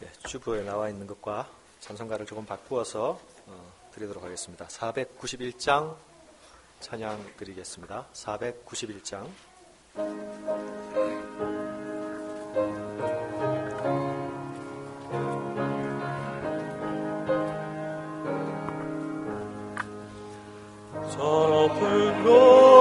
네, 주부에 나와 있는 것과 찬송가를 조금 바꾸어서 어, 드리도록 하겠습니다. 491장 찬양 드리겠습니다. 491장. 저 높은 곳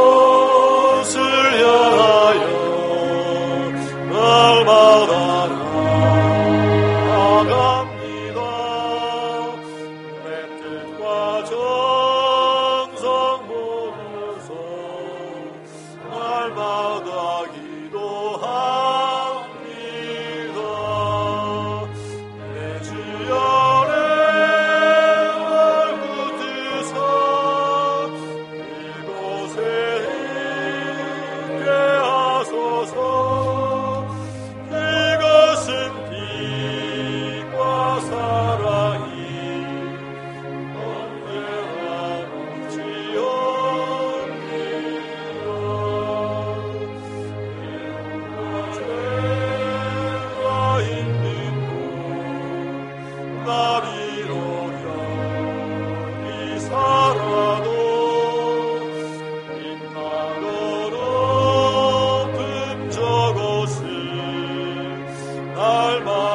alma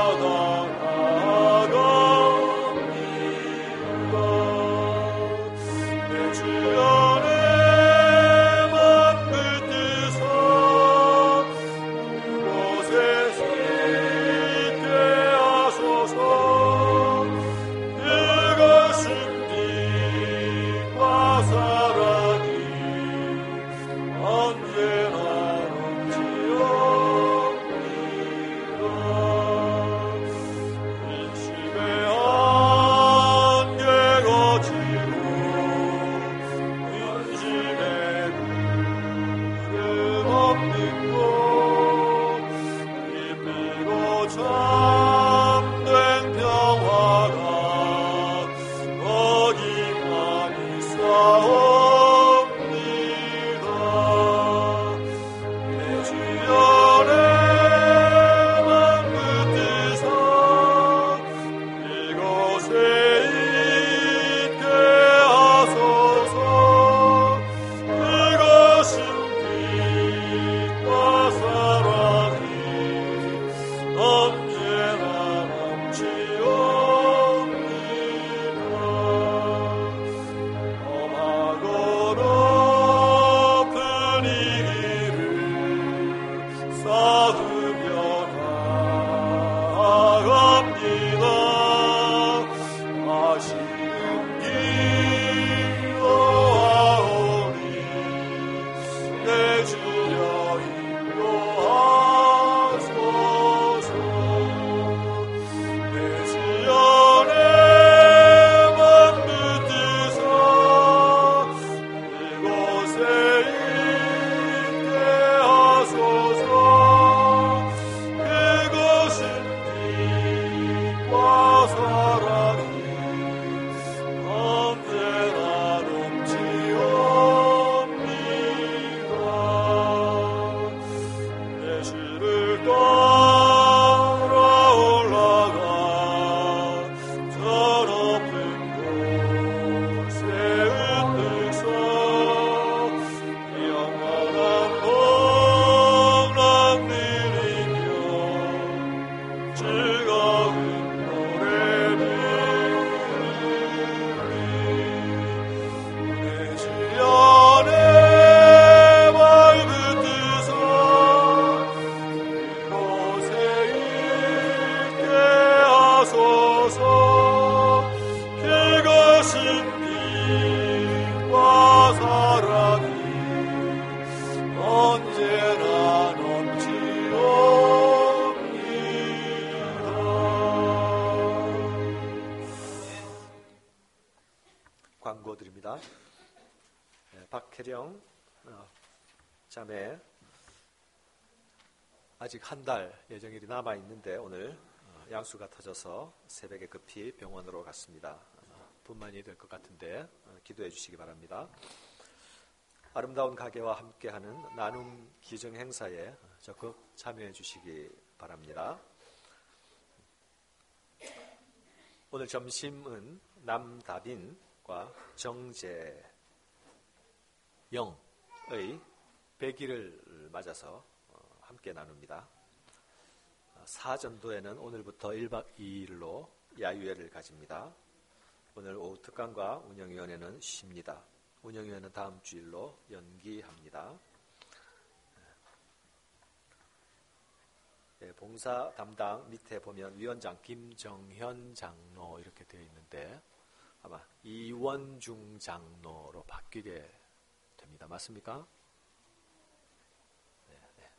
Oh. 광고 드립니다. 네, 박혜령 어, 자매 아직 한 달 예정일이 남아 있는데 오늘 어, 양수가 터져서 새벽에 급히 병원으로 갔습니다. 어, 분만이 될 것 같은데 어, 기도해 주시기 바랍니다. 아름다운 가게와 함께하는 나눔 기증 행사에 적극 참여해 주시기 바랍니다. 오늘 점심은 남다빈 과 정재영의 100일을 맞아서 어, 함께 나눕니다. 사전도에는 오늘부터 1박 2일로 야유회를 가집니다. 오늘 오후 특강과 운영위원회는 쉽니다. 운영위원회는 다음 주일로 연기합니다. 네, 봉사 담당 밑에 보면 위원장 김정현 장로 이렇게 되어 있는데 아마 이원중 장로로 바뀌게 됩니다. 맞습니까? 네, 네.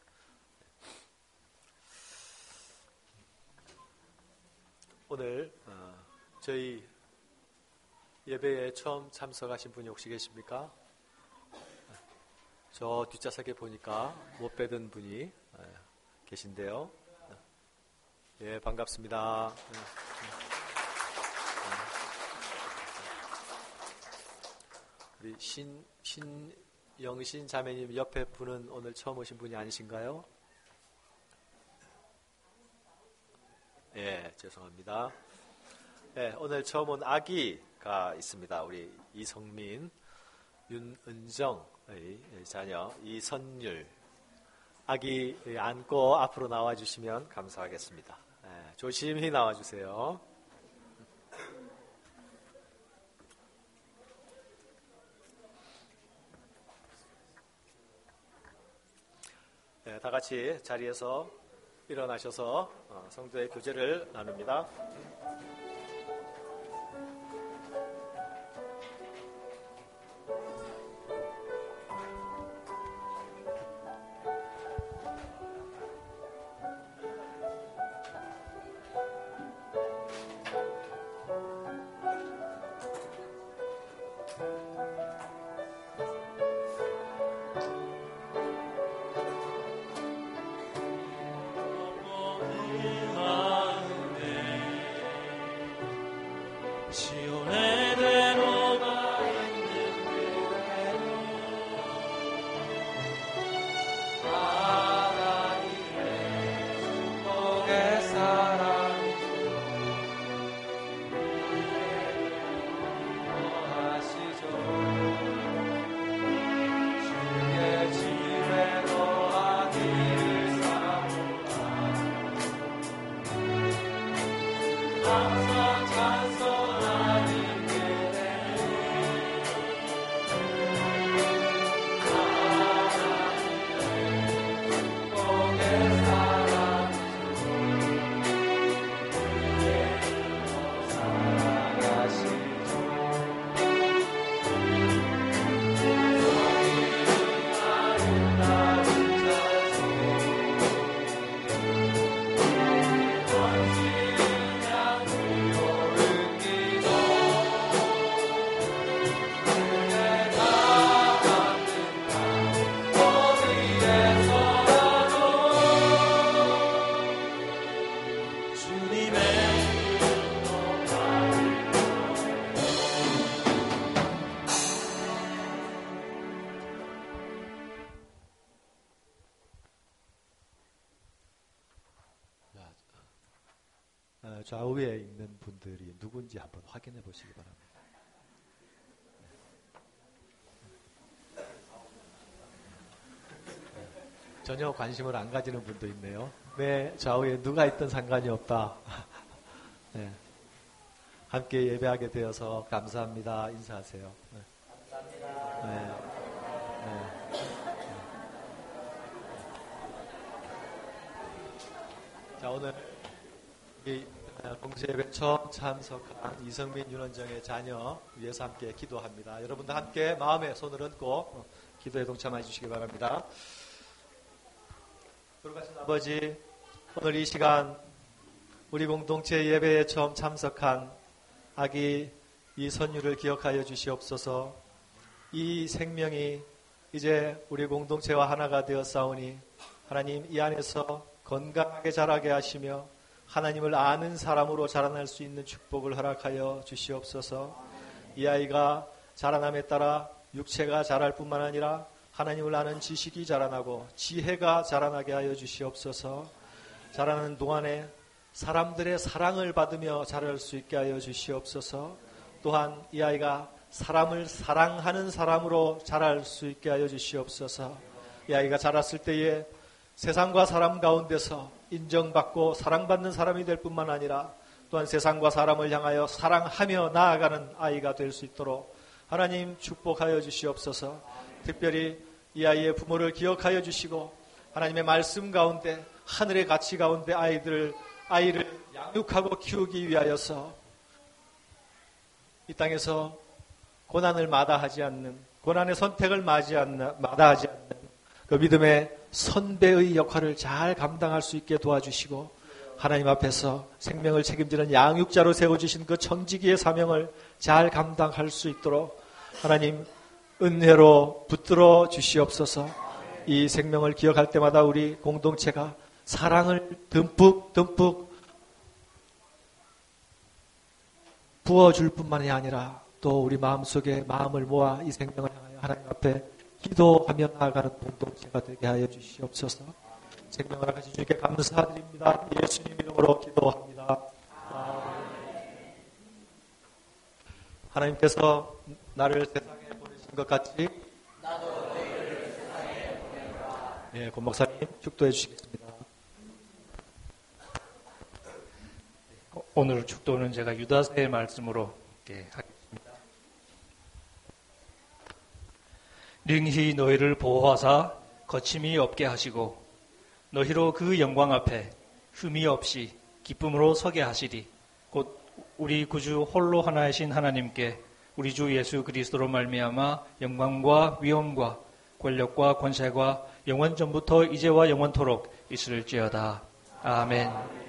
오늘 어, 저희 예배에 처음 참석하신 분이 혹시 계십니까? 저 뒷좌석에 보니까 못 뵈던 분이 계신데요. 예, 반갑습니다. 우리 신, 신영신 자매님 옆에 분은 오늘 처음 오신 분이 아니신가요? 예, 죄송합니다. 예, 오늘 처음 온 아기가 있습니다. 우리 이성민, 윤은정의 자녀 이선율 아기 안고 앞으로 나와주시면 감사하겠습니다. 네, 조심히 나와주세요. 다 같이 자리에서 일어나셔서 어, 성도의 교제를 나눕니다. 좌우에 있는 분들이 누군지 한번 확인해 보시기 바랍니다. 전혀 관심을 안 가지는 분도 있네요. 네, 좌우에 누가 있든 상관이 없다. 네. 함께 예배하게 되어서 감사합니다. 인사하세요. 네. 네. 네. 자, 오늘 이 공세예배 처음 참석한 이성민 윤원정의 자녀 위해서 함께 기도합니다. 여러분들 함께 마음에 손을 얹고 기도에 동참해 주시기 바랍니다. 돌아가신 아버지, 오늘 이 시간 우리 공동체 예배에 처음 참석한 아기 이 선유를 기억하여 주시옵소서 이 생명이 이제 우리 공동체와 하나가 되어 싸우니 하나님 이 안에서 건강하게 자라게 하시며 하나님을 아는 사람으로 자라날 수 있는 축복을 허락하여 주시옵소서. 이 아이가 자라남에 따라 육체가 자랄 뿐만 아니라 하나님을 아는 지식이 자라나고 지혜가 자라나게 하여 주시옵소서. 자라는 동안에 사람들의 사랑을 받으며 자랄 수 있게 하여 주시옵소서. 또한 이 아이가 사람을 사랑하는 사람으로 자랄 수 있게 하여 주시옵소서. 이 아이가 자랐을 때에 세상과 사람 가운데서 인정받고 사랑받는 사람이 될 뿐만 아니라 또한 세상과 사람을 향하여 사랑하며 나아가는 아이가 될 수 있도록 하나님 축복하여 주시옵소서. 특별히 이 아이의 부모를 기억하여 주시고 하나님의 말씀 가운데 하늘의 가치 가운데 아이들을 아이를 양육하고 키우기 위하여서 이 땅에서 고난을 마다하지 않는 고난의 선택을 맞이 않는 마다하지 그 믿음의 선배의 역할을 잘 감당할 수 있게 도와주시고 하나님 앞에서 생명을 책임지는 양육자로 세워주신 그 청지기의 사명을 잘 감당할 수 있도록 하나님 은혜로 붙들어 주시옵소서. 이 생명을 기억할 때마다 우리 공동체가 사랑을 듬뿍 듬뿍 부어줄 뿐만이 아니라 또 우리 마음속에 마음을 모아 이 생명을 향하여 하나님 앞에 기도하며 나아가는 공동체가 되게 하여 주시옵소서 생명을 하신 주님께 감사드립니다. 예수님 이름으로 기도합니다. 하나님께서 나를 세상에 보내신 것 같이 예, 권 목사님 축도해 주시겠습니다. 오늘 축도는 제가 유다서의 말씀으로 하겠습니다. 능히 너희를 보호하사 거침이 없게 하시고 너희로 그 영광 앞에 흠이 없이 기쁨으로 서게 하시리. 곧 우리 구주 홀로 하나이신 하나님께 우리 주 예수 그리스도로 말미암아 영광과 위엄과 권력과 권세가 영원 전부터 이제와 영원토록 있을지어다. 아멘.